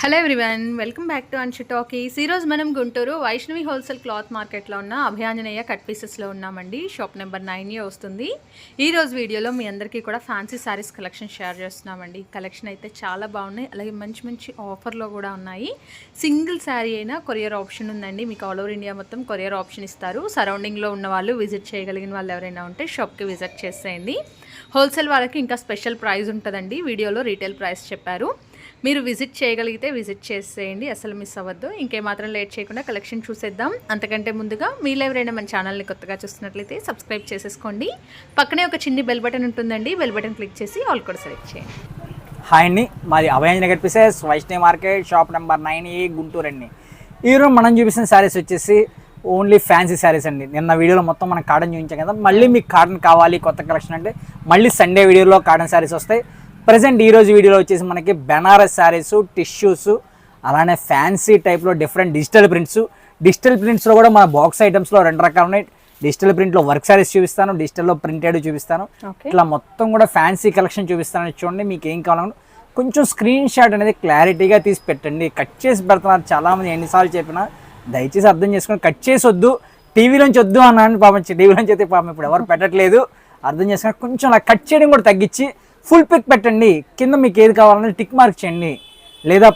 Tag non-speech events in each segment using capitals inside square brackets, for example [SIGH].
Hello everyone welcome back to Anshu talkies ఈరోజు మనం Guntur Vaishnavi wholesale cloth మార్కెట్లో ఉన్న అభయాంజనేయ కట్ పీసెస్లో ఉన్నామండి. షాప్ నెంబర్ నైన్ ఏ వస్తుంది. ఈరోజు వీడియోలో మీ అందరికీ కూడా ఫ్యాన్సీ శారీస్ కలెక్షన్ షేర్ చేస్తున్నామండి. కలెక్షన్ అయితే చాలా బాగున్నాయి. అలాగే మంచి మంచి ఆఫర్లో కూడా ఉన్నాయి. సింగిల్ శారీ అయినా కొరియర్ ఆప్షన్ ఉందండి. మీకు ఆల్ ఓవర్ ఇండియా మొత్తం కొరియర్ ఆప్షన్ ఇస్తారు. సరౌండింగ్లో ఉన్న వాళ్ళు విజిట్ చేయగలిగిన వాళ్ళు ఎవరైనా ఉంటే షాప్కి విజిట్ చేసేయండి. హోల్సేల్ వాళ్ళకి ఇంకా స్పెషల్ ప్రైస్ ఉంటుందండి. వీడియోలో రీటైల్ ప్రైస్ చెప్పారు. మీరు విజిట్ చేయగలిగితే విజిట్ చేసేయండి అసలు మిస్ అవ్వద్దు. ఇంకేమాత్రం లేట్ చేయకుండా కలెక్షన్ చూసేద్దాం. అంతకంటే ముందుగా మీరు ఎవరైనా మన ఛానల్ని కొత్తగా చూస్తున్నట్లయితే సబ్స్క్రైబ్ చేసేసుకోండి. పక్కనే ఒక చిన్ని బెల్ బటన్ ఉంటుందండి బెల్ బటన్ క్లిక్ చేసి ఆల్ కూడా సెలెక్ట్ చేయండి. హాయ్ అండి మాది Abhayanjana Nagar Vaishnavi market shop number nine A Guntur అండి. ఈరోజు మనం చూపిస్తున్న శారీస్ వచ్చేసి ఓన్లీ ఫ్యాన్సీ శారీస్ అండి. నిన్న వీడియోలో మొత్తం మనం కాటన్ చూపించాం కదా మళ్ళీ మీకు కాటన్ కావాలి కొత్త కలెక్షన్ అంటే మళ్ళీ సండే వీడియోలో కాటన్ శారీస్ వస్తాయి. ప్రజెంట్ ఈ రోజు వీడియోలో వచ్చేసి మనకి బెనారస్ శారీస్ టిష్యూస్ అలానే ఫ్యాన్సీ టైప్లో డిఫరెంట్ డిజిటల్ ప్రింట్స్ డిజిటల్ ప్రింట్స్లో కూడా మన బాక్స్ ఐటమ్స్లో రెండు రకాలు ఉన్నాయి. డిజిటల్ ప్రింట్లో వర్క్ శారీస్ చూపిస్తాను డిజిటల్లో ప్రింటెడ్ చూపిస్తాను. ఇట్లా మొత్తం కూడా ఫ్యాన్సీ కలెక్షన్ చూపిస్తాను చూడండి మీకు ఏం కావాలన్నా కొంచెం స్క్రీన్ షాట్ అనేది క్లారిటీగా తీసి పెట్టండి. కట్ చేసి పెడుతున్నారు చాలామంది ఎన్నిసార్లు చెప్పినా. దయచేసి అర్థం చేసుకొని కట్ చేసి వద్దు. టీవీలోంచి వద్దు అన్నాను పాపం టీవీలోంచి అయితే పాపం ఇప్పుడు ఎవరు పెట్టట్లేదు. అర్థం చేసుకొని కొంచెం అలా కట్ చేయడం కూడా తగ్గించి ఫుల్ పిక్ పెట్టండి. కింద మీకు ఏది కావాలన్నా టిక్ మార్క్ చేయండి. లేదా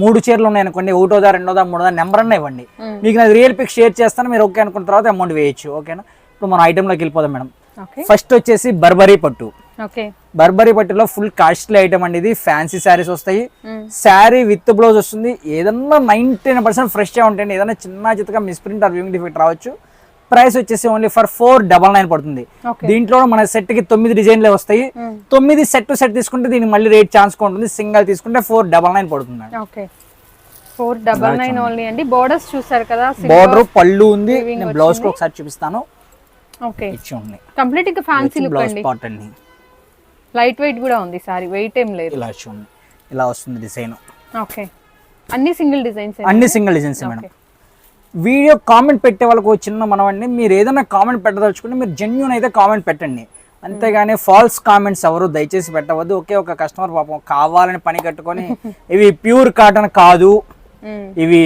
మూడు చీరలు ఉన్నాయనుకోండి ఒకటోదా రెండోదా మూడోదా నెంబర్ అన్న ఇవ్వండి. మీకు నాకు రియల్ పిక్ షేర్ చేస్తాను మీరు ఓకే అనుకున్న తర్వాత అమౌంట్ వేయచ్చు. ఓకేనా ఇప్పుడు మన ఐటెంలోకి వెళ్ళిపోదాం మేడం. ఫస్ట్ వచ్చేసి బర్బరీ పట్టు. బర్బరీ పట్టులో ఫుల్ కాస్ట్లీ ఐటమ్ అండి ఇది. ఫ్యాన్సీ శారీస్ వస్తాయి. శారీ విత్ బ్లౌజ్ వస్తుంది. ఏదన్నా నైన్టీన్ పర్సెంట్ ఫ్రెష్గా ఉంటాయండి ఏదైనా చిన్న చిత్తగా మిస్ప్రింట్ ఆర్ వ్యూయింగ్ డిఫెక్ట్ రావచ్చు. ప్రైస్ వచ్చేసి only for four double nine పడుతుంది. దీంట్లో మన సెట్కి తొమ్మిది డిజైన్లే వస్తాయి. తొమ్మిది సెట్ టు సెట్ తీసుకుంటే దీనికి మళ్ళీ రేట్ ఛాన్స్ ఉంటుంది సింగల్ తీసుకుంటే ఫోర్ డబల్ నైన్ పడుతుంది okay four double nine only అండి. బోర్డర్స్ చూసారు కదా బార్డర్ పళ్ళు ఉంది. నేను బ్లౌజ్ ఒకసారి చూపిస్తాను. ఓకే ఇచ్చి కంప్లీట్ ఇంకా ఫ్యాన్సీ లుక్ బ్లౌజ్ అండి. పార్ట్ అండి లైట్ వెయిట్ కూడా ఉంది సారీ. వెయిట్ ఏం లేదు. ఇలా చూడండి. ఇలా వస్తుంది డిజైన్. ఓకే అన్ని సింగిల్ డిజైన్స్ అన్ని single designs madam. Video comment పెట్టే వాళ్ళకు చిన్న మనవండి. మీరు ఏదైనా కామెంట్ పెట్టదలుచుకుంటే మీరు జెన్యున్ అయితే కామెంట్ పెట్టండి. అంతేగాని ఫాల్స్ కామెంట్స్ ఎవరు దయచేసి పెట్టవద్దు. ఒకే ఒక కస్టమర్ పాపం కావాలని పని కట్టుకొని [LAUGHS] ఇవి ప్యూర్ కాటన్ కాదు. ఇవి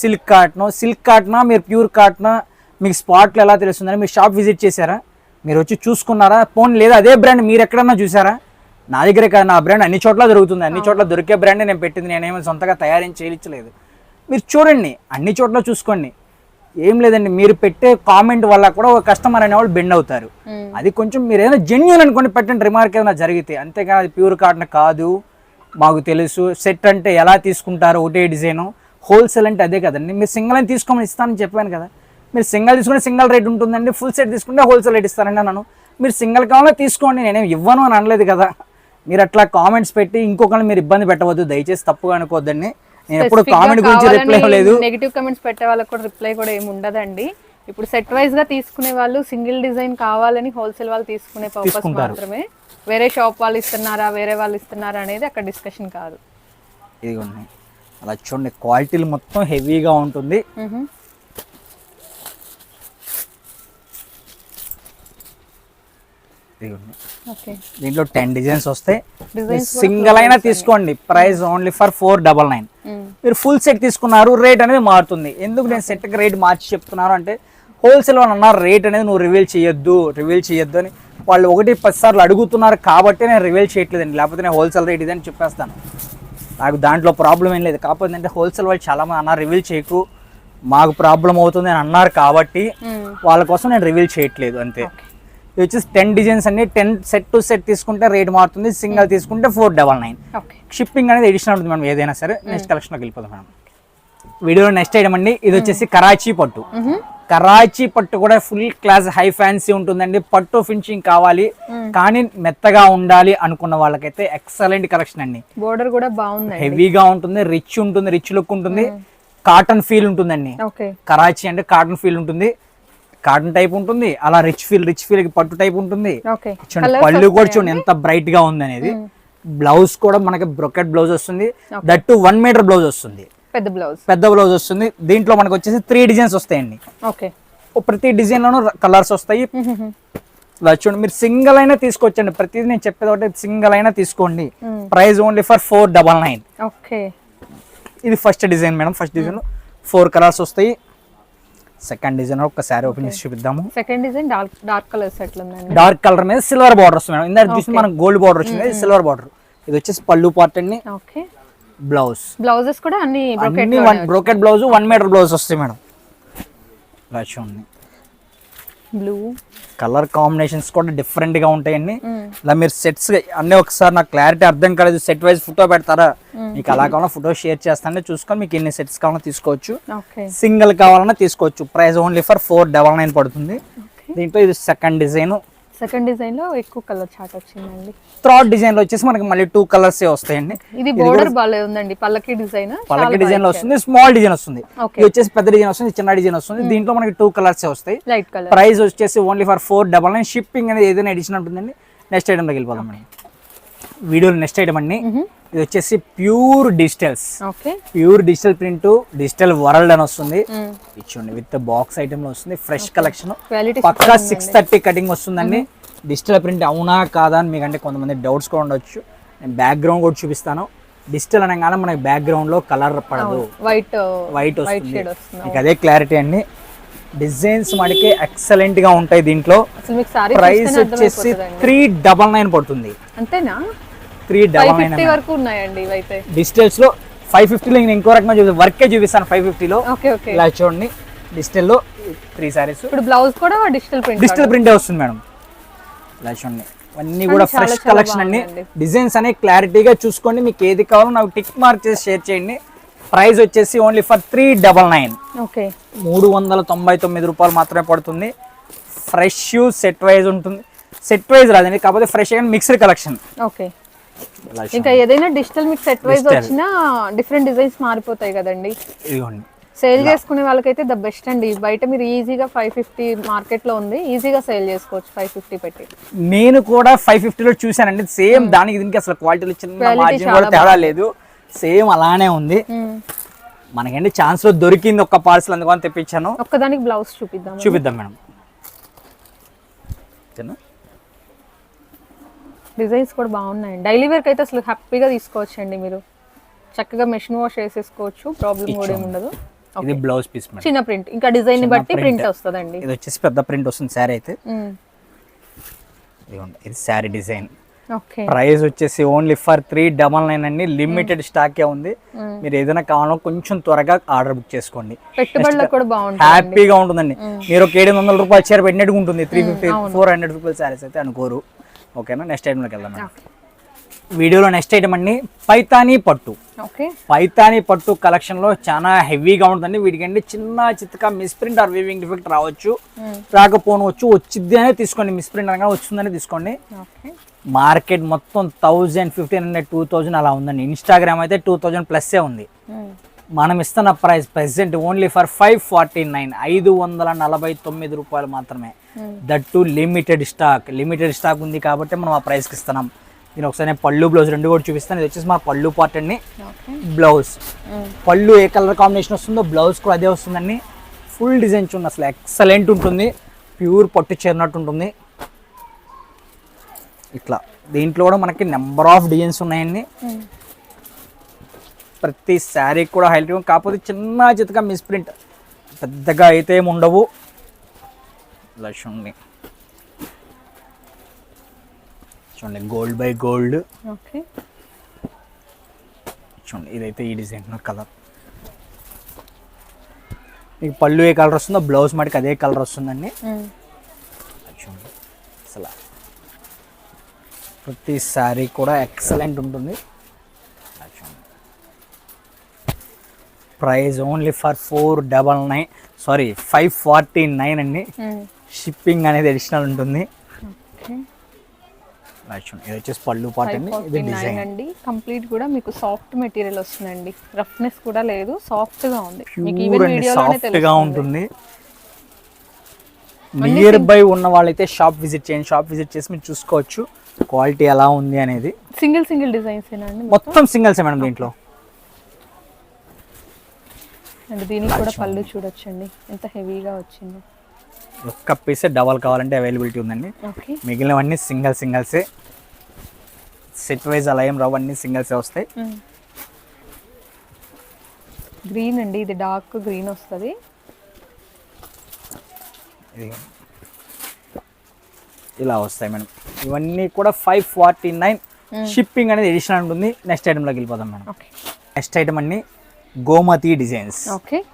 సిల్క్ కాటన్ సిల్క్ కాటనా మీరు ప్యూర్ కాటనా మీకు స్పాట్లు ఎలా తెలుస్తుందని మీరు షాప్ విజిట్ చేశారా? మీరు వచ్చి చూసుకున్నారా? పోనీ లేదా అదే బ్రాండ్ మీరు ఎక్కడన్నా చూసారా నా దగ్గరే కాదు నా బ్రాండ్ అన్ని చోట్ల దొరుకుతుంది. అన్ని చోట్ల దొరికే బ్రాండ్ నేను పెట్టింది. నేనేమో సొంతగా తయారీ చేయించలేదు మీరు చూడండి అన్ని చోట్ల చూసుకోండి. ఏం లేదండి మీరు పెట్టే కామెంట్ వల్ల కూడా ఒక కస్టమర్ అనేవాళ్ళు బెండ్ అవుతారు. అది కొంచెం మీరు ఏదైనా జెన్యున్ అనుకోండి పెట్టండి రిమార్క్ ఏదైనా జరిగితే. అంతేగాని అది ప్యూర్ కాటన్ కాదు మాకు తెలుసు. సెట్ అంటే ఎలా తీసుకుంటారు ఒకటే డిజైన్ హోల్సేల్ అంటే అదే కదండి. మీరు సింగిల్ అని తీసుకోమని ఇస్తానని చెప్పాను కదా. మీరు సింగిల్ తీసుకుంటే సింగిల్ రేట్ ఉంటుందండి. ఫుల్ సెట్ తీసుకుంటే హోల్సేల్ రేట్ ఇస్తానండి అన్నాను. మీరు సింగిల్ కావాలో తీసుకోండి నేనేం ఇవ్వను అని అనలేదు కదా. మీరు అట్లా కామెంట్స్ పెట్టి ఇంకొకరిని మీరు ఇబ్బంది పెట్టవద్దు. దయచేసి తప్పుగా అనుకోవద్దండి. నేను ఎప్పుడు కామెంట్ గురించి రిప్లై ఇవ్వలేదు నెగిటివ్ కమెంట్స్ పెట్టే వాళ్ళకి కూడా రిప్లై కూడా ఏమి ఉండదండి. ఇప్పుడు సెట్ వైజ్గా తీసుకునే వాళ్ళు సింగిల్ డిజైన్ కావాలని హోల్సేల్ వాళ్ళు తీసుకునే పర్పస్. మాత్రమే వేరే షాప్ వాళ్ళు ఇస్తున్నారా వేరే వాళ్ళు ఇస్తున్నారా అనేది అక్కడ డిస్కషన్ కాదు. ఇదిగోండి. అలా చూడండి క్వాలిటీలు మొత్తం హెవీగా ఉంటుంది మ్హూ. ఇదిగోండి ఓకే దీంట్లో టెన్ డిజైన్స్ వస్తాయి. సింగిల్ అయినా తీసుకోండి. Price only for four double nine. మీరు ఫుల్ సెట్ తీసుకున్నారు రేట్ అనేది మారుతుంది. ఎందుకు నేను సెట్కి రేట్ మార్చి చెప్తున్నాను అంటే హోల్సేల్ వాళ్ళు అన్నారు రేట్ అనేది నువ్వు రివీల్ చేయొద్దు రివీల్ చేయొద్దు అని వాళ్ళు ఒకటి పది సార్లు అడుగుతున్నారు కాబట్టి నేను రివీల్ చేయట్లేదండి. లేకపోతే నేను హోల్సేల్ రేట్ ఇదని చెప్పేస్తాను. నాకు దాంట్లో ప్రాబ్లం ఏం లేదు. కాకపోతే ఏంటంటే హోల్సేల్ వాళ్ళు చాలామంది అన్నారు రివీల్ చేయకు. మాకు ప్రాబ్లం అవుతుంది అని అన్నారు కాబట్టి మ్. వాళ్ళ కోసం నేను రివీల్ చేయట్లేదు అంతే. ఇది వచ్చేసి టెన్ డిజైన్స్ అన్ని టెన్ సెట్ టు సెట్ తీసుకుంటే రేట్ మారుతుంది. సింగిల్ తీసుకుంటే ఫోర్ డబల్ నైన్ షిప్పింగ్ అనేది ఎడిషనల్ ఉంటుంది మనం ఏదైనా సరే నెక్స్ట్ కలెక్షన్లోకి వెళ్ళిపోతాం మేడం వీడియోలో నెక్స్ట్ ఐటమ్ అండి. ఇది వచ్చేసి కరాచీ పట్టు. కరాచీ పట్టు కూడా ఫుల్ క్లాస్ హై ఫ్యాన్సీ ఉంటుందండి. పట్టు ఫినిషింగ్ కావాలి. కానీ మెత్తగా ఉండాలి అనుకున్న వాళ్ళకైతే ఎక్సలెంట్ కలెక్షన్ అండి. బోర్డర్ కూడా బాగుందండి. హెవీగా ఉంటుంది రిచ్ ఉంటుంది రిచ్ లుక్ ఉంటుంది. కాటన్ ఫీల్ ఉంటుందండి. కరాచీ అంటే కాటన్ ఫీల్ ఉంటుంది. కాటన్ టైప్ ఉంటుంది అలా రిచ్ ఫీల్ రిచ్ ఫీల్ పట్టు టైప్ ఉంటుంది. చూడండి పళ్ళు కూడా చూడండి ఎంత బ్రైట్గా ఉంది అనేది. బ్లౌజ్ కూడా మనకి బ్రొకెట్ బ్లౌజ్ వస్తుంది. దట్టు వన్ మీటర్ బ్లౌజ్ వస్తుంది. పెద్ద బ్లౌజ్ పెద్ద బ్లౌజ్ వస్తుంది. దీంట్లో మనకు వచ్చేసి త్రీ డిజైన్స్ వస్తాయండి. ఓకే. ప్రతి డిజైన్ లోనూ కలర్స్ వస్తాయి. చూడండి మీరు సింగిల్ అయినా తీసుకోవచ్చండి. ప్రతిదీ నేను చెప్పేది ఒకటి సింగిల్ అయినా తీసుకోండి. Price only for four double nine okay. ఇది first design madam first design four colours వస్తాయి. సెకండ్ డిజైన్ ఒక శారీ ఓపెన్ చేసి చూపిద్దాము. Second design dark dark colours ఎట్లుందండి డార్క్ కలర్ మీద సిల్వర్ బార్డర్ వస్తుంది మేడం. ఇందాక చూసి మనకు గోల్డ్ బార్డర్ వచ్చింది. సిల్వర్ బార్డర్ ఇది వచ్చేసి పళ్ళు పార్ట్ అండి. ఓకే బ్లౌజ్ బ్లౌజెస్ కూడా అన్ని brocade blouse one meter blouse వస్తాయి మేడం. ఇలా చూడండి. బ్లూ. కలర్ కాంబినేషన్స్ కూడా డిఫరెంట్గా ఉంటాయండి. ఇలా మీరు సెట్స్ అన్నీ ఒకసారి నాకు క్లారిటీ అర్థం కాలేదు. సెట్ వైజ్ ఫోటో పెడతారా? మీకు అలా కావాలన్నా ఫోటో షేర్ చేస్తానే చూసుకొని మీకు ఎన్ని సెట్స్ కావాలన్నా తీసుకోవచ్చు. సింగిల్ కావాలన్నా తీసుకోవచ్చు. Price only for four double nine పడుతుంది. దీంట్లో ఇది సెకండ్ డిజైన్ సెకండ్ డిజైన్లో ఎక్కువ కలర్ చాట్ వచ్చిందండి. థర్డ్ డిజైన్లో వచ్చేసి మనకి మళ్ళీ టూ కలర్స్ వస్తాయండి. ఇది బోర్డర్ బాలే ఉందండి పల్లకి డిజైన్ పల్లకి డిజైన్లో వస్తుంది స్మాల్ డిజైన్ వస్తుంది. ఇది వచ్చేసి పెద్ద డిజైన్ వస్తుంది చిన్న డిజైన్ వస్తుంది. దీంట్లో మనకి టూ కలర్స్ వస్తాయి. లైట్ కలర్ ప్రైస్ వచ్చేసి only for four double nine shipping అనేది ఏదైనా ఎడిషన్ ఉంటుందండి. నెక్స్ట్ ఐటమ్లోకి వెళ్ళిపోదాం. అండి వీడియోలో నెక్స్ట్ ఐటమ్ అండి. ఇది వచ్చేసి pure digitals. Pure digital print digital world అని వస్తుంది. ఇచ్చండి విత్ బాక్స్ ఐటమ్లో వస్తుంది. Fresh collection. పక్కా సిక్స్ థర్టీ కటింగ్ వస్తుందండి. డిజిటల్ ప్రింట్ అవునా కాదా అని మీకంటే కొంతమంది డౌట్స్ కూడా ఉండొచ్చు. నేను బ్యాక్గ్రౌండ్ కూడా చూపిస్తాను. డిజిటల్ అనగానే మనకి background లో కలర్ పడదు. వైట్ వైట్ వస్తుంది. మీకు అదే క్లారిటీ అండి. డిజైన్స్ మనకి ఎక్సలెంట్గా ఉంటాయి దీంట్లో. మీకు ప్రైస్ వచ్చేసి త్రీ డబల్ నైన్ పడుతుంది. అంతేనా? త్రీ డబల్ వరకు ఉన్నాయండి ఇవైతే. డిజిటల్స్లో ఫైవ్ ఫిఫ్టీలో నేను ఇంకో రకంగా చూపిస్తాను వర్కే చూపిస్తాను ఫైవ్ ఫిఫ్టీలో ఓకే ఓకే. ఇలా చూడండి. డిజిటల్లో త్రీ సారీస్ ఇప్పుడు బ్లౌజ్ కూడా డిజిటల్ ప్రింట్ డిజిటల్ ప్రింటే వస్తుంది మేడం? ఇలా చూడండి. అన్నీ కూడా ఫ్రెష్ కలెక్షన్ బాగుందండి. డిజైన్స్ అనేవి క్లారిటీగా చూసుకోండి. మీకు ఏది కావాలో నాకు టిక్ మార్క్ చేసి షేర్ చేయండి. ప్రైస్ వచ్చేసి only for three double nine okay. మూడు వందల తొంభై తొమ్మిది రూపాయలు మాత్రమే పడుతుంది. ఫ్రెష్ సెట్ వైజ్ ఉంటుంది. సెట్ వైజ్ రాదండి. కాకపోతే fresh and mixed collection okay. ఇంకా ఏదైనా డిజిటల్ మీకు సెట్ వైజ్ వచ్చినా డిఫరెంట్ డిజైన్స్ మారిపోతాయి కదండి. ఇదిగోండి సేల్ చేసుకునే వాళ్ళకైతే ద బెస్ట్ అండి. బయట మీరు ఈజీగా ఫైవ్ ఫిఫ్టీ మార్కెట్లో ఉంది. ఈజీగా సేల్ చేసుకోవచ్చు ఫైవ్ ఫిఫ్టీ పెట్టి. నేను కూడా ఫైవ్ ఫిఫ్టీలో చూశానండి. సేమ్ దానికి దీనికి అసలు క్వాలిటీలో చిన్న మార్జిన్ కూడా తేడా లేదు. సేమ్ అలానే ఉంది. మనకండి ఛాన్స్లో దొరికింది ఒక పార్సల్ అందుకని తెప్పించాను. ఒక్కదానికి బ్లౌజ్ చూపిద్దాం చూపిద్దాం మేడం. డిజైన్స్ కూడా బాగున్నాయండి డైలీ వేర్కి అయితే అసలు హ్యాపీగా తీసుకోవచ్చండి మీరు. చక్కగా మెషిన్ వాష్ చేసేసుకోవచ్చు. ప్రాబ్లం కూడా ఏమి ఉండదు. ఇది బ్లౌజ్ పీస్ మేడం. చిన్న ప్రింట్ ఇంకా డిజైన్ని బట్టి. ప్రింట్ వస్తుందండి. ఇది వచ్చేసి పెద్ద ప్రింట్ వస్తుంది శారీ అయితే. ఇదిగోండి ఇది శారీ డిజైన్ ఓకే ప్రైస్ వచ్చేసి only for three double nine అండి. లిమిటెడ్ స్టాకే ఉంది. మీరు ఏదైనా కావాలో కొంచెం త్వరగా ఆర్డర్ బుక్ చేసుకోండి. పెట్టుబడులకు కూడా బాగుంటుంది హ్యాపీగా ఉంటుందండి. మీరు ఒక ఏడు వందల రూపాయలు చీర పెట్టినట్టుగా ఉంటుంది three fifty four hundred rupees saris అయితే అనుకోరు. ఓకేనా? నెక్స్ట్ ఐటమ్లోకి వెళ్దాం. వీడియోలో నెక్స్ట్ ఐటమ్ అండి పైతానీ పట్టు. ఓకే. పైతానీ పట్టు కలెక్షన్లో చాలా హెవీగా ఉంటుందండి. వీటికంటే చిన్న చిత్తక మిస్ప్రింట్ ఆర్ వీవింగ్ డిఫెక్ట్ రావచ్చు. రాకపోనవచ్చు వచ్చింది అనే తీసుకోండి. మిస్ప్రింట్ అనగా వచ్చిందని తీసుకోండి. మార్కెట్ మొత్తం thousand fifteen hundred two thousand అలా ఉందండి. ఇన్స్టాగ్రామ్ అయితే టూ థౌజండ్ ప్లస్సే ఉంది. మనం ఇస్తున్న price present only for five forty nine ఐదు వందల నలభై తొమ్మిది రూపాయలు మాత్రమే. That too limited stock limited stock ఉంది కాబట్టి మనం ఆ ప్రైస్కి ఇస్తున్నాం. నేను ఒకసారి పళ్ళు బ్లౌజ్ రెండు కూడా చూపిస్తాను. ఇది వచ్చేసి మా పళ్ళు పార్ట్ అండి బ్లౌజ్ పళ్ళు ఏ కలర్ కాంబినేషన్ వస్తుందో బ్లౌజ్ కూడా అదే వస్తుందండి. ఫుల్ డిజైన్ చూడండి అసలు ఎక్సలెంట్ ఉంటుంది. ప్యూర్ పట్టు చేరినట్టు ఉంటుంది. ఇట్లా. దీంట్లో కూడా మనకి నెంబర్ ఆఫ్ డిజైన్స్ ఉన్నాయండి. ప్రతి శారీ కూడా హైలైట్ కాకపోతే చిన్న చితగా మిస్ప్రింట్ పెద్దగా అయితే ఏమి ఉండవు. ఇలా చూడండి చూడండి గోల్డ్ బై గోల్డ్ ఓకే. చూడండి ఇదైతే ఈ డిజైన్ కలర్ మీకు పళ్ళు ఏ కలర్ వస్తుందో బ్లౌజ్ మటుకు అదే కలర్ వస్తుందండి. చూడండి అసలు. ప్రతి శారీ కూడా ఎక్సలెంట్ ఉంటుంది అది చూడండి price only for four double nine sorry five forty nine అండి. షిప్పింగ్ అనేది అడిషనల్ ఉంటుంది. ఇది వచ్చేసి పళ్ళు పాట అండి. ఇది డిజైన్ అండి. కంప్లీట్ కూడా మీకు సాఫ్ట్ మెటీరియల్ వస్తుందండి. రఫ్నెస్ కూడా లేదు సాఫ్ట్గా ఉంది. మీకు ఈవెన్ సాఫ్ట్గా ఉంటుంది. నియర్ బై ఉన్న వాళ్ళైతే షాప్ విజిట్ చేయండి. షాప్ విజిట్ చేసి మీరు చూసుకోవచ్చు. క్వాలిటీ ఎలా ఉంది అనేది. సింగిల్ సింగిల్ డిజైన్స్ మొత్తం సింగిల్స్ మేడం దీంట్లో? అండ్ దీనికి కూడా పళ్ళు చూడొచ్చండి. ఎంత హెవీగా వచ్చిందో. ఒక్క పీసే డబల్ కావాలంటే అవైలబిలిటీ ఉందండి. మిగిలినవన్నీ సింగిల్ సింగిల్సే. సెట్ వైజ్ అలా ఏం రావు అన్నీ సింగిల్సే వస్తాయి. గ్రీన్ అండి ఇది డార్క్ గ్రీన్ వస్తుంది. ఇలా వస్తాయి మేడం. ఇవన్నీ కూడా ఫైవ్ ఫార్టీ నైన్ షిప్పింగ్ అనేది ఎడిషన్ ఉంటుంది. నెక్స్ట్ ఐటెంలోకి వెళ్ళిపోదాం మేడం. నెక్స్ట్ ఐటమ్ అన్ని Gomathi designs. Okay.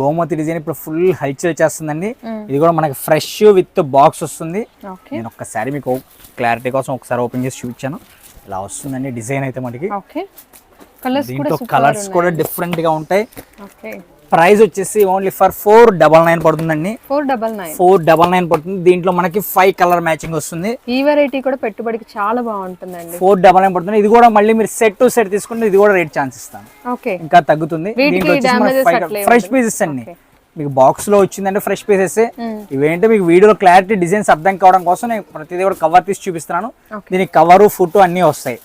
Gomathi design ఇప్పుడు ఫుల్ హల్చల్ చేస్తుందండి. Mm. ఇది కూడా మనకి ఫ్రెష్ విత్ బాక్స్ వస్తుంది. నేను ఒక్కసారి మీకు క్లారిటీ కోసం ఒకసారి ఓపెన్ చేసి చూపించాను. ఇలా వస్తుందండి డిజైన్ అయితే మనకి ఓకే. కలర్స్ కూడా దీంట్లో కలర్స్ కూడా డిఫరెంట్గా ఉంటాయి. ప్రైస్ వచ్చేసి only for four double nine పడుతుందండి. Four double nine. Four double nine పడుతుంది. దీంట్లో మనకి ఫైవ్ కలర్ మ్యాచింగ్ వస్తుంది. ఈ వెరైటీ కూడా పెట్టుబడికి చాలా బాగుంటుందండి. ఫోర్ డబల్ నైన్ పడుతుంది. ఇది కూడా మళ్ళీ మీరు సెట్ టు సెట్ తీసుకుంటే ఇది కూడా రేట్ ఛాన్స్ ఇస్తాను. ఓకే. ఇంకా తగ్గుతుంది. ఫ్రెష్. పీసెస్ అండి. మీకు బాక్స్లో వచ్చిందంటే ఫ్రెష్ పీసెస్. ఇవేంటి మీకు వీడియోలో క్లారిటీ డిజైన్స్ అర్థం కావడం కోసం నేను ప్రతిదీ కూడా కవర్ తీసి చూపిస్తున్నాను. దీనికి కవర్ ఫోటో అన్నీ వస్తాయి.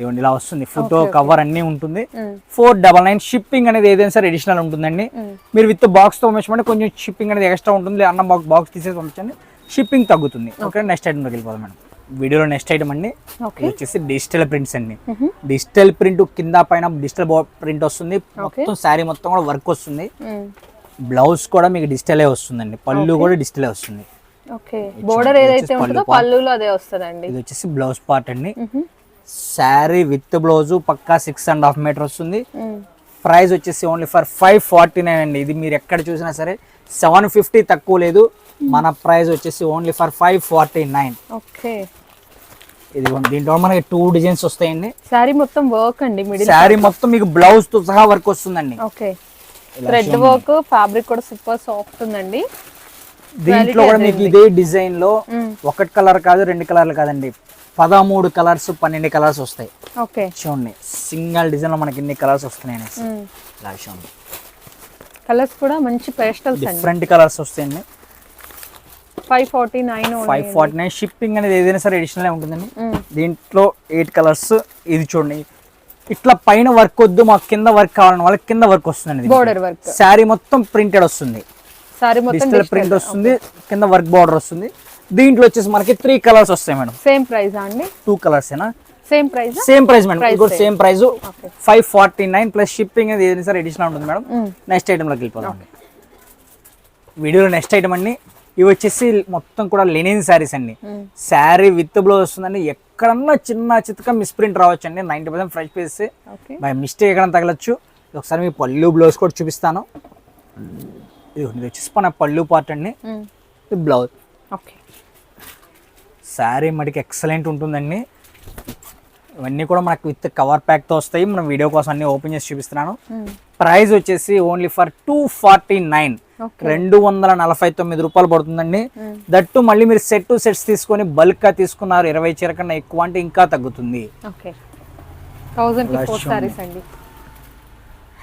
ఇవ్వండి ఇలా వస్తుంది. ఫోటో కవర్ అన్నీ ఉంటుంది. ఫోర్ డబల్ నైన్ షిప్పింగ్ అనేది ఏదైనా సరే అడిషనల్ ఉంటుందండి. మీరు విత్ బాక్స్తో పంపించమంటే కొంచెం షిప్పింగ్ అనేది ఎక్స్ట్రా ఉంటుంది. అన్న బాక్స్ బాక్స్ తీసేసి పంపించండి. షిప్పింగ్ తగ్గుతుంది. ఓకే. నెక్స్ట్ ఐటమ్లోకి వెళ్ళిపోదాం మేడం. వీడియోలో నెక్స్ట్ ఐటమ్ అండి. వచ్చేసి డిజిటల్ ప్రింట్స్ అండి. డిజిటల్ ప్రింట్ కింద పైన డిజిటల్ ప్రింట్ వస్తుంది. మొత్తం శారీ మొత్తం కూడా వర్క్ వస్తుంది. బ్లౌజ్ కూడా మీకు డిజిటలే వస్తుందండి. పళ్ళు కూడా డిజిటలే వస్తుంది. ఓకే. బోర్డర్ ఏదైతే ఉంటుందో పళ్ళులో అదే వస్తుందండి. ఇది వచ్చేసి బ్లౌజ్ పార్ట్ అండి. శారీ విత్ బ్లౌజ్ పక్కా సిక్స్ అండ్ హాఫ్ మీటర్ వస్తుంది. ప్రైస్ వచ్చేసి only for five forty nine అండి. ఇది మీరు ఎక్కడ చూసినా సరే సెవెన్ ఫిఫ్టీ తక్కువ లేదు. మన ప్రైస్ వచ్చేసి only for five forty nine okay. ఇది దీంట్లో మనకి టూ డిజైన్స్ వస్తాయండి. శారీ మొత్తం వర్క్ అండి శారీ మొత్తం మీకు బ్లౌజ్తో సహా వర్క్ వస్తుందండి. ఓకే. థ్రెడ్ వర్క్ ఫ్యాబ్రిక్ కూడా సూపర్ సాఫ్ట్ ఉందండి. దీంట్లో కూడా మీకు ఇదే డిజైన్లో ఒకటి కలర్ కాదు రెండు కలర్లు కాదండి. పదమూడు కలర్స్ పన్నెండు కలర్స్ వస్తాయి. ఓకే. చూడండి సింగల్ డిజైన్లో మనకి ఎన్ని కలర్స్ వస్తున్నాయి అనేసి. ఇలా చూడండి. కలర్స్ కూడా మంచి పేస్టల్స్ అండి. డిఫరెంట్ కలర్స్ వస్తాయండి. Five forty nine five forty nine shipping అనేది ఏదైనా సరే అడిషనల్ ఉంటుందండి. దీంట్లో ఎయిట్ కలర్స్ ఇది చూడండి. ఇట్లా పైన వర్క్ వద్దు మాకు కింద వర్క్ కావాలని వాళ్ళకి కింద వర్క్ వస్తుందండి బోర్డర్ వర్క్ శారీ మొత్తం ప్రింటెడ్ వస్తుంది. శారీ మొత్తం డిజిటల్ ప్రింట్ వస్తుంది కింద వర్క్ బార్డర్ వస్తుంది. దీంట్లో వచ్చేసి మనకి త్రీ కలర్స్ వస్తాయి మేడం. సేమ్ ప్రైస్ అండి? టూ కలర్స్ ఏనా? Same price same price madam. ఇంకోటి. Same price. Five forty nine plus shipping అది ఏదైనా సరే ఎడిషనల్ ఉంటుంది మేడం. నెక్స్ట్ ఐటెంలోకి వెళ్ళిపోదాం వీడియోలో నెక్స్ట్ ఐటమ్ అండి. ఇవి వచ్చేసి మొత్తం కూడా లెనిన్ శారీస్ అండి. శారీ విత్ బ్లౌజ్ వస్తుందండి. ఎక్కడన్నా చిన్న చిత్తక మిస్ప్రింట్ రావచ్చు అండి ninety percent fresh piece by mistake ఎక్కడ తగలచ్చు. ఒకసారి మీ పళ్ళు బ్లౌజ్ కూడా చూపిస్తాను. ఇది వచ్చేసి మన పళ్ళు పార్ట్ అండి. బ్లౌజ్ ఓకే శారీ మటుకి ఎక్సలెంట్ ఉంటుందండి. ఇవన్నీ కూడా మనకు విత్ కవర్ ప్యాక్తో వస్తాయి. మనం వీడియో కోసం అన్ని ఓపెన్ చేసి చూపిస్తున్నాను. ప్రైస్ వచ్చేసి only for two forty nine రెండు వందల నలభై తొమ్మిది రూపాయలు పడుతుందండి. దట్టు మళ్ళీ మీరు సెట్ టు సెట్స్ తీసుకొని బల్క్గా తీసుకున్నారు. ఇరవై చీర కన్నా ఎక్కువ అంటే ఇంకా తగ్గుతుంది.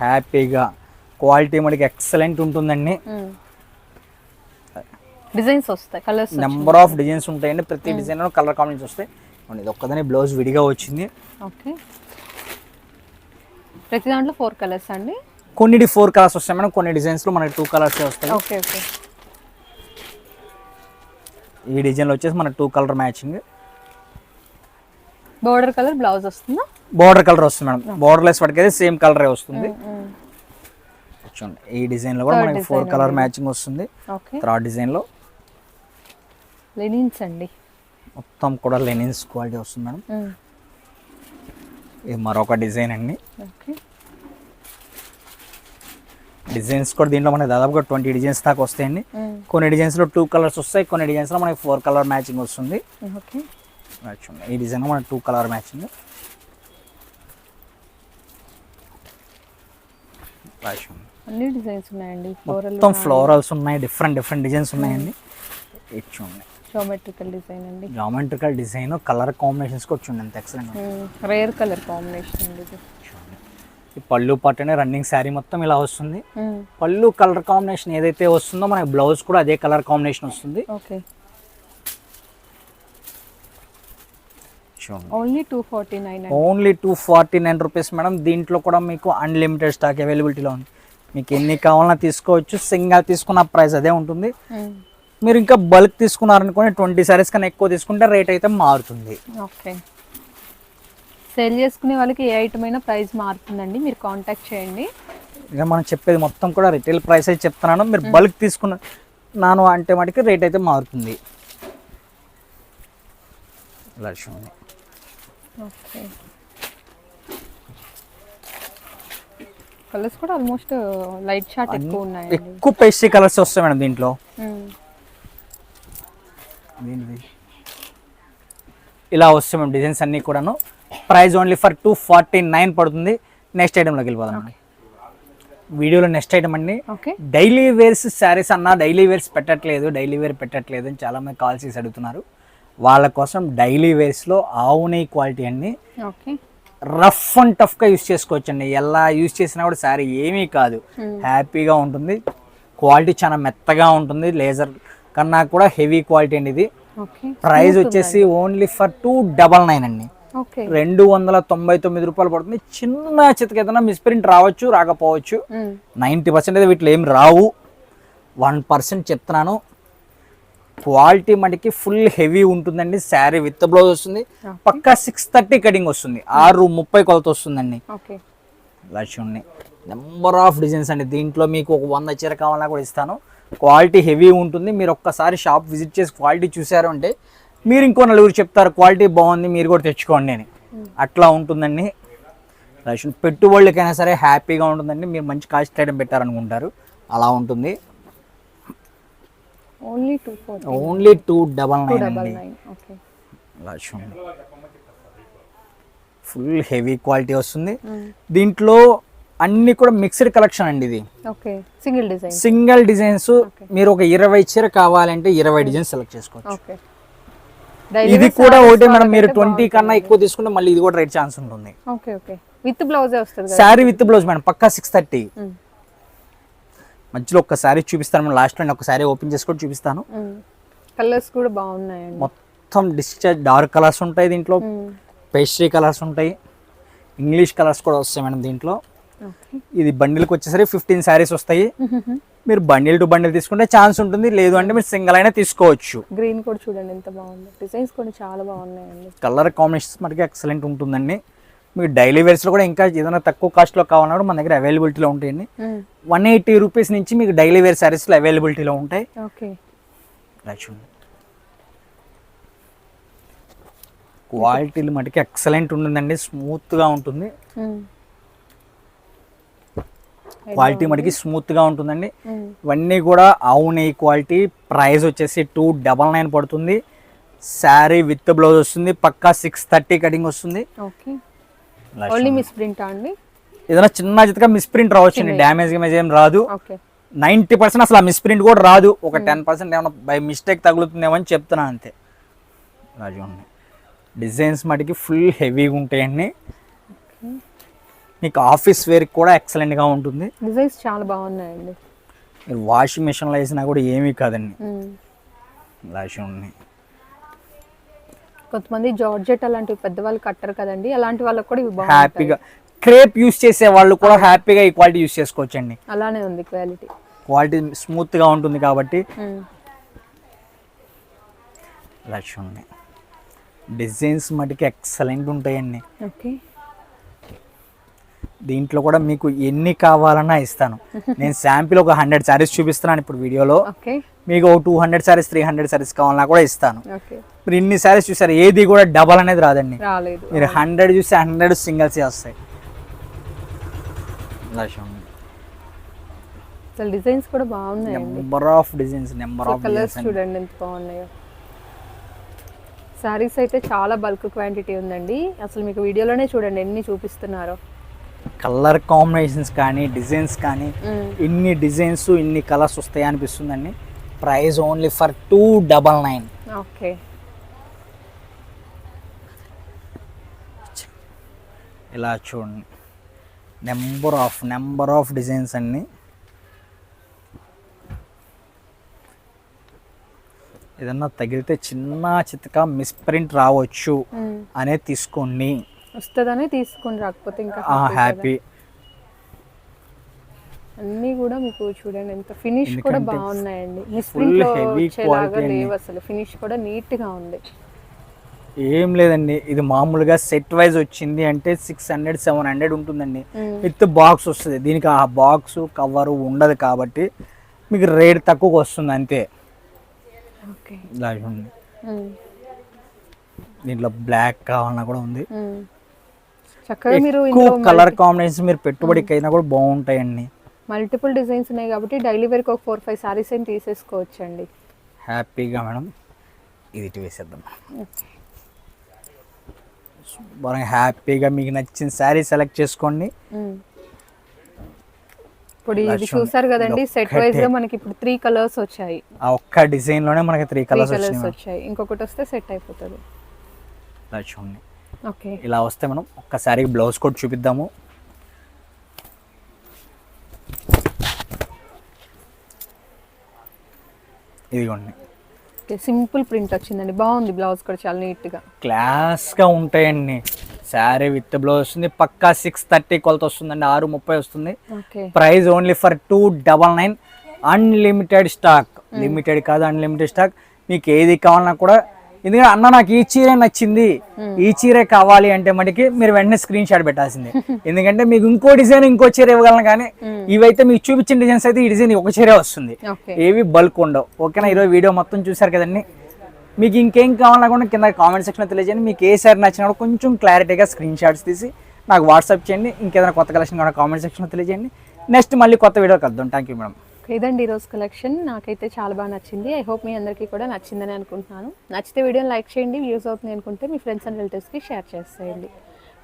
హ్యాపీగా క్వాలిటీ మనకి ఎక్సలెంట్ ఉంటుందండి. డిజైన్స్ వస్తాయి కలర్స్ నెంబర్ ఆఫ్ డిజైన్స్ ఉంటాయండి ప్రతి డిజైన్ కలర్ కాంబినేషన్ వస్తాయి. ఇది ఒక్కదనే బ్లౌజ్ విడిగా వచ్చింది. ఓకే. ప్రతి దాంట్లో ఫోర్ కలర్స్ అండి? కొన్నిటి ఫోర్ కలర్స్ వస్తాయి మేడం కొన్ని డిజైన్స్లో మనకి టూ కలర్స్ వస్తాయి. Okay okay. ఈ డిజైన్లో వచ్చేసి మనకి two colour matching border colour blouse వస్తుందా? బార్డర్ కలర్ వస్తుంది మేడం. బార్డర్ లెస్ పడికైతే సేమ్ కలరే వస్తుంది. చూడండి ఈ డిజైన్లో కూడా మనకి ఫోర్ కలర్ మ్యాచింగ్ వస్తుంది. థర్డ్ డిజైన్లో లెనిన్స్ అండి. మొత్తం కూడా లెనిన్స్ క్వాలిటీ వస్తుంది మేడం. ఇది మరొక డిజైన్ అండి. ఓకే. డిజైన్స్ కూడా దీంట్లో మనకి దాదాపుగా ట్వంటీ డిజైన్స్ దాకా వస్తాయండి. కొన్ని డిజైన్స్లో టూ కలర్స్ వస్తాయి కొన్ని డిజైన్స్లో మనకి ఫోర్ కలర్ మ్యాచింగ్ వస్తుంది. ఈ డిజైన్ మనకి టూ కలర్ మ్యాచింగ్. అన్ని డిజైన్స్ ఉన్నాయండి. మొత్తం ఫ్లోరల్స్ ఉన్నాయి డిఫరెంట్ డిఫరెంట్ డిజైన్స్ ఉన్నాయండి. ఇది చూడండి. జోమెట్రికల్ డిజైన్ అండి. జామెట్రికల్ డిజైన్ కలర్ కాంబినేషన్స్ కూడా చూడండి ఎంత ఎక్సలెంట్ రేర్ కలర్ కాంబినేషన్ అండి ఇది. ఈ పళ్ళు పట్టునే రన్నింగ్ శారీ మొత్తం ఇలా వస్తుంది. Mm. పళ్ళు కలర్ కాంబినేషన్ ఏదైతే వస్తుందో మనకి బ్లౌజ్ కూడా అదే కలర్ కాంబినేషన్ వస్తుంది. Okay only two forty nine only two forty nine rupees madam దీంట్లో కూడా మీకు అన్లిమిటెడ్ స్టాక్ అవైలబిలిటీలో ఉంది. మీకు ఎన్ని కావాలన్నా తీసుకోవచ్చు. సింగల్ తీసుకున్న ప్రైస్ అదే ఉంటుంది. Mm. మీరు ఇంకా బల్క్ తీసుకున్నారనుకోండి ట్వంటీ సారీస్ కన్నా ఎక్కువ తీసుకుంటే రేట్ అయితే మారుతుంది. ఓకే. సేల్ చేసుకునే వాళ్ళకి ఏ ఐటమ్ అయినా ప్రైస్ మారుతుందండి. మీరు కాంటాక్ట్ చేయండి. ఇక మనం చెప్పేది మొత్తం కూడా రిటైల్ ప్రైస్ అయితే చెప్తున్నాను. మీరు బల్క్ తీసుకున్న నాను అంటే మటుకు రేట్ అయితే మారుతుంది. ఓకే. కలర్స్ కూడా ఆల్మోస్ట్ లైట్ షార్ట్ ఎక్కువ ఉన్నాయండి. ఎక్కువ పేస్ట్రీ కలర్స్ వస్తాయి మేడం దీంట్లో. దీనిది ఇలా వస్తాయి మేడం డిజైన్స్ అన్నీ కూడాను. Price only for two forty nine పడుతుంది. నెక్స్ట్ ఐటెంలోకి వెళ్ళిపోదాం వీడియోలో నెక్స్ట్ ఐటమ్ అండి డైలీ వేర్స్ శారీస్ అన్న డైలీ వేర్స్ పెట్టట్లేదు డైలీ వేర్ పెట్టట్లేదు అని చాలామంది కాల్ చేసి అడుగుతున్నారు. వాళ్ళ కోసం డైలీ వేర్స్లో ఆవునే క్వాలిటీ అండి ఓకే. రఫ్ అండ్ టఫ్గా యూస్ చేసుకోవచ్చు అండి ఎలా యూస్ చేసినా కూడా శారీ ఏమీ కాదు. హ్యాపీగా ఉంటుంది. క్వాలిటీ చాలా మెత్తగా ఉంటుంది. లేజర్ కన్నా కూడా హెవీ క్వాలిటీ అండి ఇది. ప్రైస్ వచ్చేసి only for two double nine అండి. రెండు వందల తొంభై తొమ్మిది రూపాయలు పడుతుంది. చిన్న చితక ఏదైనా మిస్ప్రింట్ రావచ్చు రాకపోవచ్చు. నైంటీ పర్సెంట్ అయితే వీటిలో ఏం రావు. వన్ పర్సెంట్ చెప్తున్నాను. క్వాలిటీ మటుకి ఫుల్ హెవీ ఉంటుందండి. శారీ విత్ బ్లౌజ్ వస్తుంది. పక్కా సిక్స్ థర్టీ కటింగ్ వస్తుంది. ఆరు ముప్పై కొలత వస్తుందండి. చూడండి. నెంబర్ ఆఫ్ డిజైన్స్ అండి. దీంట్లో మీకు ఒక వంద చీర కావాలన్నా కూడా ఇస్తాను. క్వాలిటీ హెవీ ఉంటుంది. మీరు ఒక్కసారి షాప్ విజిట్ చేసి క్వాలిటీ చూసారు అంటే మీరు ఇంకో నలుగురు చెప్తారు క్వాలిటీ బాగుంది మీరు కూడా తెచ్చుకోండి అని. అట్లా ఉంటుందండి. చూడండి. పెట్టుబడులకైనా సరే హ్యాపీగా ఉంటుందండి. మీరు మంచి కాస్ట్ ఐటమ్ పెట్టారనుకుంటారు. అలా ఉంటుంది. Only two only two double nine అండి. ఫుల్ హెవీ క్వాలిటీ వస్తుంది. దీంట్లో అన్ని కూడా మిక్స్డ్ కలెక్షన్ అండి ఇది. Okay single design. Single designs మీరు ఒక ఇరవై చీర కావాలంటే ఇరవై డిజైన్స్ సెలెక్ట్ చేసుకోవచ్చు. ఇది కూడా ఒకటి మేడం మీరు ట్వంటీ కన్నా ఎక్కువ తీసుకుంటే మళ్ళీ ఇది కూడా రేట్ ఛాన్స్ ఉంటుంది. విత్ బ్లౌజే వస్తుంది శారీ విత్ బ్లౌజ్ మేడం పక్కా సిక్స్ థర్టీ మధ్యలో ఒక శారీ చూపిస్తాను లాస్ట్లో ఒక శారీ ఓపెన్ చేసి కూడా చూపిస్తాను కలర్స్ కూడా బాగున్నాయండి. మొత్తం డిశ్చార్జ్ డార్క్ కలర్స్ ఉంటాయి దీంట్లో. పేస్ట్రీ కలర్స్ ఉంటాయి. ఇంగ్లీష్ కలర్స్ కూడా వస్తాయి మేడం దీంట్లో. ఇది బండిల్కి వచ్చేసరికి ఫిఫ్టీన్ శారీస్ వస్తాయి. మీరు బండిల్ టు బండిల్ తీసుకుంటే ఛాన్స్ ఉంటుంది. లేదు అంటే మీరు సింగిల్ అయినా తీసుకోవచ్చు. గ్రీన్ కూడా చూడండి ఎంత బాగుంది. డిజైన్స్ కూడా చాలా బాగున్నాయండి. కలర్ కాంబినేషన్స్ మనకి ఎక్సలెంట్ ఉంటుందండి. మీకు డైలీ వేర్స్లో కూడా ఇంకా ఏదైనా తక్కువ కాస్ట్లో కావాలన్నా మన దగ్గర అవైలబిలిటీలో ఉంటాయండి. వన్ ఎయిటీ రూపీస్ నుంచి మీకు డైలీ వేర్ శారీస్లో అవైలబిలిటీలో ఉంటాయి. ఓకే. చూడండి. క్వాలిటీలు మటుకి ఎక్సలెంట్ ఉంటుందండి. స్మూత్గా ఉంటుంది. క్వాలిటీ మటుకి స్మూత్గా ఉంటుందండి. మ్మ్. ఇవన్నీ కూడా అవును ఈ క్వాలిటీ. ప్రైస్ వచ్చేసి టూ డబల్ నైన్ పడుతుంది. శారీ విత్ బ్లౌజ్ వస్తుంది. పక్కా సిక్స్ థర్టీ కటింగ్ వస్తుంది. ఏదైనా చిన్న చితగా మిస్ప్రింట్ రావచ్చు అండి డ్యామేజ్ గిమేజ్ ఏం రాదు. ఓకే. నైంటీ పర్సెంట్ అసలు ఆ మిస్ప్రింట్ కూడా రాదు. ఒక టెన్ పర్సెంట్ ఏమైనా బై మిస్టేక్ తగులుతుందేమో అని చెప్తున్నాను అంతే. చూడండి. డిజైన్స్ మటుకి ఫుల్ హెవీగా ఉంటాయండి. మీకు ఆఫీస్ వేర్కి కూడా ఎక్సలెంట్గా ఉంటుంది. డిజైన్స్ చాలా బాగున్నాయండి. మీరు వాషింగ్ మిషన్లో వేసినా కూడా ఏమీ కాదండి. ఇలా చూడండి కొంతమంది జార్జెట్ అలాంటివి పెద్దవాళ్ళు కట్టరు కదండి. అలాంటి వాళ్ళకి కూడా ఇవి హ్యాపీగా క్రేప్ యూస్ చేసే వాళ్ళు కూడా హ్యాపీగా ఈ క్వాలిటీ యూస్ చేసుకోవచ్చండి. అలానే ఉంది క్వాలిటీ క్వాలిటీ స్మూత్గా ఉంటుంది కాబట్టి ఇలా చూడండి డిజైన్స్ మటుకి ఎక్సలెంట్ ఉంటాయండి. ఓకే దీంట్లో కూడా మీకు ఎన్ని కావాలన్నా ఇస్తాను. [LAUGHS] నేను శాంపిల్ ఒక హండ్రెడ్ శారీస్ చూపిస్తున్నాను ఇప్పుడు వీడియోలో. ఓకే. మీకు ఒక two hundred saris three hundred saris కావాలన్నా కూడా ఇస్తాను. మీరు ఇన్ని శారీస్ చూసారు ఏది కూడా డబల్ అనేది రాదండి. మీరు హండ్రెడ్ చూస్తే హండ్రెడ్ సింగిల్స్ వస్తాయి. డిజైన్స్ కూడా బాగున్నాయండి. Number of designs number of colours చూడండి ఎంత బాగున్నాయో. శారీస్ అయితే చాలా బల్క్ క్వాంటిటీ ఉందండి. అసలు మీకు వీడియోలోనే చూడండి ఎన్ని చూపిస్తున్నారో. కలర్ కాంబినేషన్స్ కానీ డిజైన్స్ కానీ. ఇన్ని డిజైన్స్ ఇన్ని కలర్స్ వస్తాయి అనిపిస్తుందండి. Price only for two double nine. Okay. ఇలా చూడండి. Number of number of designs అన్ని. ఏదన్నా తగిలితే చిన్న చితక మిస్ప్రింట్ రావచ్చు. అనేది తీసుకోండి. వస్తుందనే తీసుకొని రాకపోతే ఇంకా. హ్యాపీ అన్నీ కూడా మీకు చూడండి ఎంత ఫినిష్ కూడా బాగున్నాయండి. వచ్చేలాగా లేవు అసలు ఫినిష్ కూడా నీట్గా ఉంది. ఏం లేదండి ఇది మామూలుగా సెట్ వైజ్ వచ్చింది అంటే సిక్స్ హండ్రెడ్ సెవెన్ హండ్రెడ్ ఉంటుందండి. విత్ బాక్స్ వస్తుంది. దీనికి ఆ బాక్స్ కవర్ ఉండదు కాబట్టి మీకు రేట్ తక్కువకి వస్తుంది అంతే. దీంట్లో బ్లాక్ కావాలన్నా కూడా ఉంది. ఎక్కువ కలర్ కాంబినేషన్ మీరు పెట్టుబడికి అయినా కూడా బాగుంటాయండి. మల్టిపుల్ డిజైన్స్ ఉన్నాయి కాబట్టి డైలీ వేర్కి ఒక ఫోర్ ఫైవ్ సారీస్ అయినా తీసేసుకోవచ్చు అండి హ్యాపీగా మేడం ఇది వేసేద్దాం. శుభ్రంగా హ్యాపీగా మీకు నచ్చిన శారీ సెలెక్ట్ చేసుకోండి. ఇప్పుడు ఇది చూసారు కదండి సెట్. వైజ్గా మనకి ఇప్పుడు త్రీ కలర్స్ వచ్చాయి. ఆ ఒక్క డిజైన్లోనే మనకి త్రీ కలర్స్ వచ్చాయి. ఇంకొకటి వస్తే సెట్ అయిపోతుంది. చూడండి ఇలా వస్తే మనం ఒక్కసారి బ్లౌజ్ కోడ్ చూపిద్దాము. ఇదిగోండి. సింపుల్ ప్రింట్ వచ్చిందండి. బాగుంది బ్లౌజ్ కూడా చాలా నీట్గా క్లాస్గా ఉంటాయండి. శారీ విత్ బ్లౌజ్ వస్తుంది. పక్కా సిక్స్ థర్టీ కొలత వస్తుందండి. ఆరు ముప్పై వస్తుంది. Price only for two double nine. Unlimited stock limited కాదు అన్లిమిటెడ్ స్టాక్ మీకు ఏది కావాలన్నా కూడా ఎందుకంటే అన్న నాకు ఈ చీరే నచ్చింది ఈ చీరే కావాలి అంటే మటుకి మీరు వెంటనే స్క్రీన్ షాట్ పెట్టాల్సిందే. ఎందుకంటే మీకు ఇంకో డిజైన్ ఇంకో చీర ఇవ్వగలను కానీ ఇవైతే మీకు చూపించిన డిజైన్స్ అయితే ఈ డిజైన్ ఒక చీరే వస్తుంది. ఏవి బల్క్ ఉండవు. ఓకేనా? ఈరోజు వీడియో మొత్తం చూసారు కదండి. మీకు ఇంకేం కావాలన్నా కూడా కింద కామెంట్ సెక్షన్లో తెలియజేయండి. మీకు ఏ సారీ నచ్చినా కూడా కొంచెం క్లారిటీగా స్క్రీన్ షాట్స్ తీసి నాకు వాట్సాప్ చేయండి. ఇంకేదైనా కొత్త కలెక్షన్ కూడా కామెంట్ సెక్షన్లో తెలియజేయండి. నెక్స్ట్ మళ్ళీ కొత్త వీడియో కలుద్దాం. థ్యాంక్ యూ మేడం ఇదండి ఈరోజు కలెక్షన్. నాకైతే చాలా బాగా నచ్చింది. ఐ హోప్ మీ అందరికీ కూడా నచ్చిందని అనుకుంటున్నాను. నచ్చితే వీడియోని లైక్ చేయండి వ్యూస్ అవుతుంది అనుకుంటే మీ ఫ్రెండ్స్ అండ్ రిలేటివ్స్కి షేర్ చేసేయండి.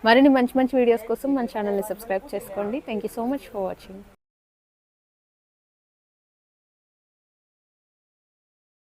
మరిన్ని మంచి మంచి వీడియోస్ కోసం మన ఛానల్ని సబ్స్క్రైబ్ చేసుకోండి. Thank you so much for watching